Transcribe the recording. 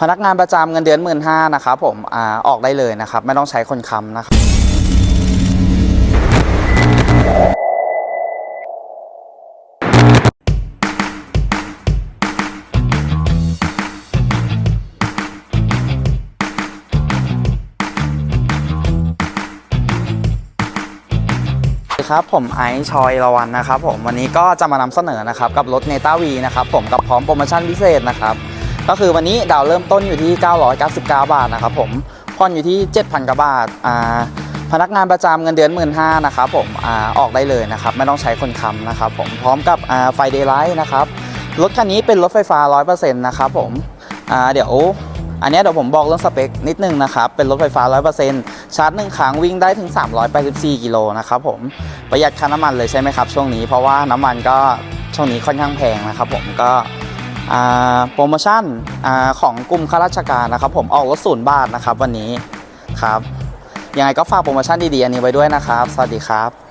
พนักงานประจำเงินเดือนหมื่นห้านะครับผมอ่าออกได้เลยนะครับ ไม่ต้องใช้คนค้ำนะครับสวัสดีครับผมไอซ์ชอยละวันนะครับผมวันนี้ก็จะมานำเสนอนะครับกับรถเนต้าวีนะครับผมกับพร้อมโปรโมชั่นพิเศษนะครับ ก็คือวันนี้ดาวเริ่มต้นอยู่ที่ 999 บาทนะครับผมผ่อนอยู่ที่ 7,000กว่าบาทอ่าพนักงานประจำเงินเดือน1 5ื่นนะครับผมอาออกได้เลยนะครับ ไม่ต้องใช้คนค้ำนะครับผมพร้อมกับอ่าไฟเดย์ไลท์นะครับรถคันนี้เป็นรถไฟฟ้า 100%นะครับผมอ่าเดี๋ยวอันนี้เดี๋ยวผมบอกเรื่องสเปคนิดนึงนะครับ เป็นรถไฟฟ้า 100%ชาร์จหนึ่งครั้งวิ่งได้ถึง 384 กิโลนะครับผมประหยัดค่าน้ำมันเลยใช่ไหมครับ ช่วงนี้เพราะว่าน้ำมันก็ช่วงนี้ค่อนข้างแพงนะครับผมก็ โปรโมชั่นอของกลุ่มข้าราชการนะครับ ผมออกรถศูนย์บาทนะครับวันนี้ครับยังไงก็ฝากโปรโมชั่นดีๆอันนี้ไว้ด้วยนะครับ สวัสดีครับ